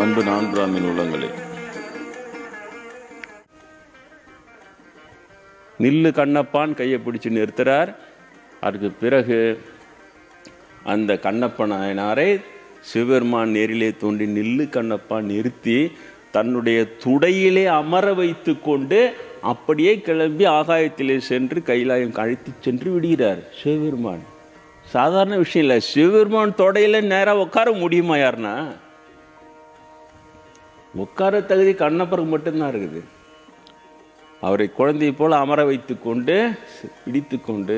அன்பு நான்காமின் உள்ளங்களே. நில்லு கண்ணப்பான் கையை பிடிச்சு நிறுத்துறார். அதுக்கு பிறகு அந்த கண்ணப்ப நாயனாரை சிவபெருமான் நேரிலே தோண்டி நில்லு கண்ணப்பான் நிறுத்தி தன்னுடைய துடையிலே அமர வைத்து கொண்டு அப்படியே கிளம்பி ஆகாயத்திலே சென்று கைலாயம் அழைத்து சென்று விடுகிறார் சிவபெருமான். சாதாரண விஷயம் இல்லை சிவபெருமான் தொடையில நேராக உட்கார முடியுமா யாருன்னா? உட்கார தகுதி கண்ணப்பருக்கு மட்டும்தான் இருக்குது. அவரை குழந்தையை போல் அமர வைத்து கொண்டு பிடித்து கொண்டு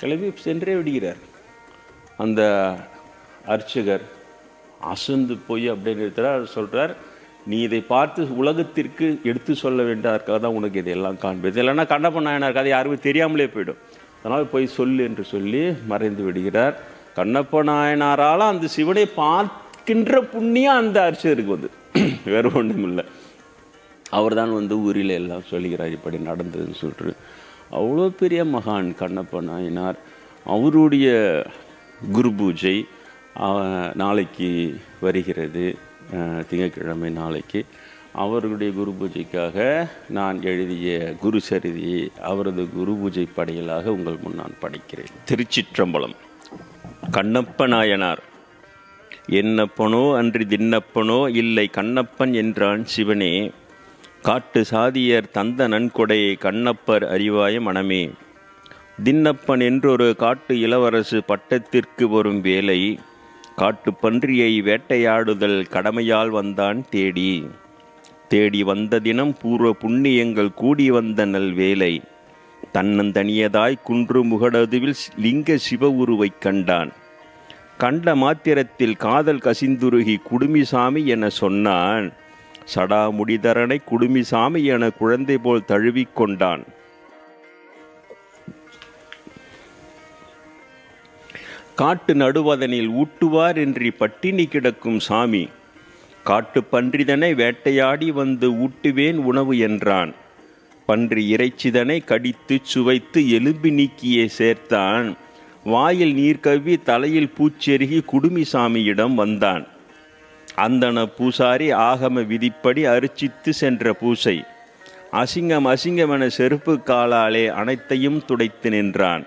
கிளம்பி சென்றே விடுகிறார். அந்த அர்ச்சகர் அசந்து போய் அப்படியே இருக்கிறார் சொல்கிறார் நீ இதை பார்த்து உலகத்திற்கு எடுத்து சொல்ல வேண்டியதற்காக தான் உனக்கு இதெல்லாம் காண்பது இல்லைன்னா கண்ணப்ப நாயனார் கதை யாருக்கும் தெரியாமலே போயிடும். அதனால் போய் சொல்லு என்று சொல்லி மறைந்து விடுகிறார். கண்ணப்ப நாயனாரால் அந்த சிவனை பார்க்கின்ற புண்ணியம் அந்த அர்ச்சகருக்கு வந்து. வேறு ஒன்றும் இல்லை அவர் தான் வந்து ஊரில் எல்லாம் சொல்லுகிறார் இப்படி நடந்ததுன்னு சொல்லிட்டு. அவ்வளோ பெரிய மகான் கண்ணப்ப நாயனார் அவருடைய குரு பூஜை நாளைக்கு வருகிறது. திங்கட்கிழமை நாளைக்கு. அவர்களுடைய குரு பூஜைக்காக நான் எழுதிய குரு சரிதியை அவரது குரு பூஜை படையலாக உங்கள் முன் நான் படிக்கிறேன். திருச்சிற்றம்பலம். கண்ணப்ப நாயனார் என்னப்பனோ அன்றி தின்னப்பனோ இல்லை கண்ணப்பன் என்றான் சிவனே. காட்டு சாதியர் தந்த நன்கொடையை கண்ணப்பர் அறிவாய மனமே. தின்னப்பன் என்றொரு காட்டு இளவரசு பட்டத்திற்கு வரும் வேலை காட்டு பன்றியை வேட்டையாடுதல் கடமையால் வந்தான் தேடி. தேடி வந்த தினம் பூர்வ புண்ணியங்கள் கூடி வந்த நல்வேலை தன்னந்தனியதாய் குன்று முகடதுவில் லிங்க சிவ உருவைக் கண்டான். கண்ட மாத்திரத்தில் காதல் கசிந்துருகி குடுமிசாமி என சொன்னான். சடாமுடிதரனை குடுமிசாமி என குழந்தை போல் தழுவிக் கொண்டான். காட்டு நடுவதனில் ஊட்டுவார் என்று பட்டினி கிடக்கும் சாமி. காட்டு பன்றிதனை வேட்டையாடி வந்து ஊட்டுவேன் உணவு என்றான். பன்றி இறைச்சிதனை கடித்து சுவைத்து எலும்பி நீக்கியே சேர்த்தான். வாயில் நீர் கவ்வி தலையில் பூச்செருகி குடுமிசாமியிடம் வந்தான். அந்தன பூசாரி ஆகம விதிப்படி அரிச்சித்து சென்ற பூசை. அசிங்கம் அசிங்கமென செருப்பு காலாலே அனைத்தையும் துடைத்து நின்றான்.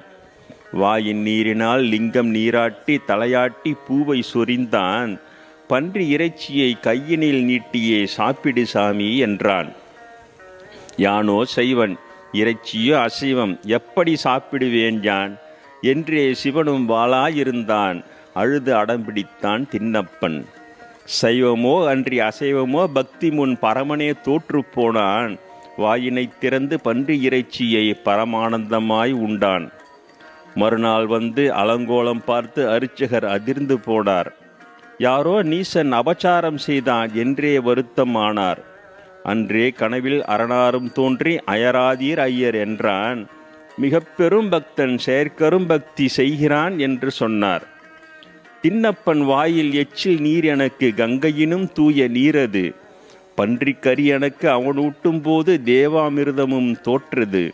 வாயின் நீரினால் லிங்கம் நீராட்டி தலையாட்டி பூவை சொரிந்தான். பன்றி இறைச்சியை கையினில் நீட்டியே சாப்பிடு சாமி என்றான். யானோ சைவன் இறைச்சியோ அசைவம் எப்படி சாப்பிடுவேன் யான்? என்றே சிவனும் வாளாயிருந்தான் அழுது அடம்பிடித்தான் தின்னப்பன் சைவமோ அன்றி அசைவமோ பக்தி முன் பரமனே தோற்றுப்போனான் வாயினைத் திறந்து பன்றி இறைச்சியை பரமானந்தமாய் உண்டான். மறுநாள் வந்து அலங்கோலம் பார்த்து அரிச்சகர் அதிர்ந்து போனார். யாரோ நீசன் அபச்சாரம் செய்தான் என்றே வருத்தம் ஆனார் அன்றே கனவில் அரணாரும் தோன்றி அயராதீர் ஐயர் என்றான். மிக பெரும் பக்தன் செயற்கரும் பக்தி செய்கிறான் என்று சொன்னார். தின்னப்பன் வாயில் எச்சில் நீர் எனக்கு கங்கையினும் தூய நீரது. பன்றிக்கறி எனக்கு அவன் ஊட்டும் போது தேவாமிர்தமும் தோற்றது.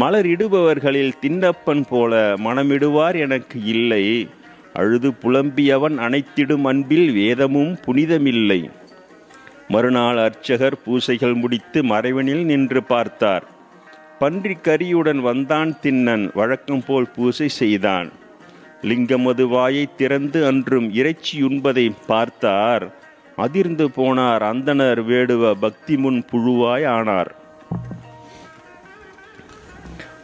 மலரிடுபவர்களில் தின்னப்பன் போல மனமிடுவார் எனக்கு இல்லை. அழுது புலம்பியவன் அனைத்திடும் அன்பில் வேதமும் புனிதமில்லை. மறுநாள் அர்ச்சகர் பூசைகள் முடித்து மறைவனில் நின்று பார்த்தார். பன்றிக் கரியுடன் வந்தான் தின்னன் வழக்கம் போல் பூசை செய்தான். லிங்கமது வாயை திறந்து அன்றும் இறைச்சி உண்பதை பார்த்தார். அதிர்ந்து போனார் அந்தணர் வேடுவ பக்தி முன் புழுவாய் ஆனார்.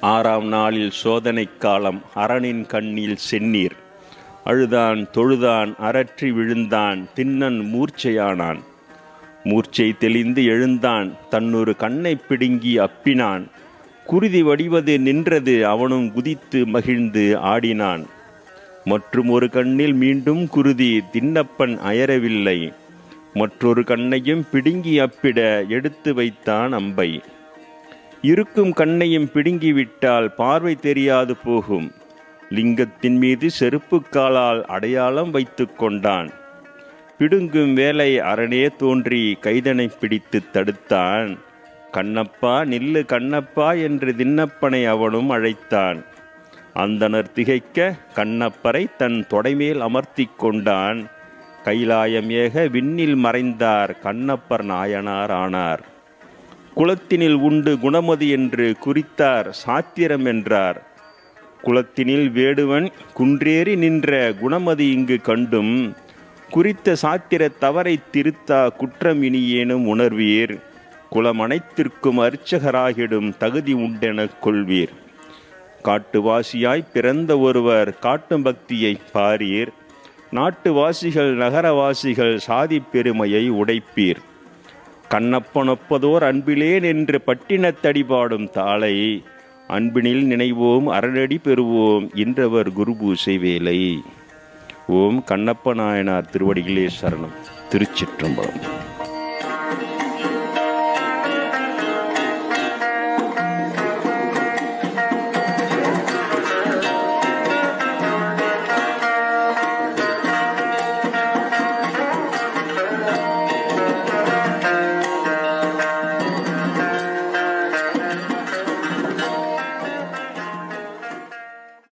ஆறாம் நாளில் சோதனை காலம் அரணின் கண்ணில் செந்நீர். அழுதான் தொழுதான் அரற்றி விழுந்தான் தின்னன் மூர்ச்சையானான். மூர்ச்சை தெளிந்து எழுந்தான் தன்னொரு கண்ணை பிடுங்கி அப்பினான். குருதி வடிவது நின்றது அவனும் குதித்து மகிழ்ந்து ஆடினான். மற்றும் ஒரு கண்ணில் மீண்டும் குருதி தின்னப்பன் அயரவில்லை. மற்றொரு கண்ணையும் பிடுங்கி அப்பிட எடுத்து வைத்தான் அம்பை. இருக்கும் கண்ணையும் பிடுங்கிவிட்டால் பார்வை தெரியாது போகும். லிங்கத்தின் மீது செருப்புக்காலால் அடையாளம் வைத்து கொண்டான். பிடுங்கும் வேலை அரணே தோன்றி கைதனை பிடித்து தடுத்தான். கண்ணப்பா நில்லு கண்ணப்பா என்று தின்னப்பனை அவனும் அழைத்தான். அந்தனர் திகைக்க கண்ணப்பரை தன் தொடைமேல் அமர்த்தி கொண்டான். கைலாயம் ஏக விண்ணில் மறைந்தார் கண்ணப்பர் நாயனார் ஆனார். குலத்தினில் உண்டு குணமதி என்று குறித்தார் சாத்திரம் என்றார். குலத்தினில் வேடுவன் குன்றேறி நின்ற குணமதி இங்கு கண்டும். குறித்த சாத்திர தவறை திருத்தா குற்றம் இனியேனும் உணர்வீர். குலம் அனைத்திற்கும் அர்ச்சகராகிடும் தகுதி உண்டெனக் கொள்வீர். காட்டுவாசியாய் பிறந்த ஒருவர் காட்டும் பக்தியை பாரீர். நாட்டுவாசிகள் நகரவாசிகள் சாதி பெருமையை உடைப்பீர். கண்ணப்பனொப்பதோர் அன்பிலேன் என்று பட்டினத்தடி பாடும் தாளை அன்பினில் நினைவோம் அரணடி பெறுவோம் என்றவர் குருபூசை வேலை. ஓம் கண்ணப்ப நாயனார் திருவடிகளே சரணம். திருச்சிற்றம்பலம்.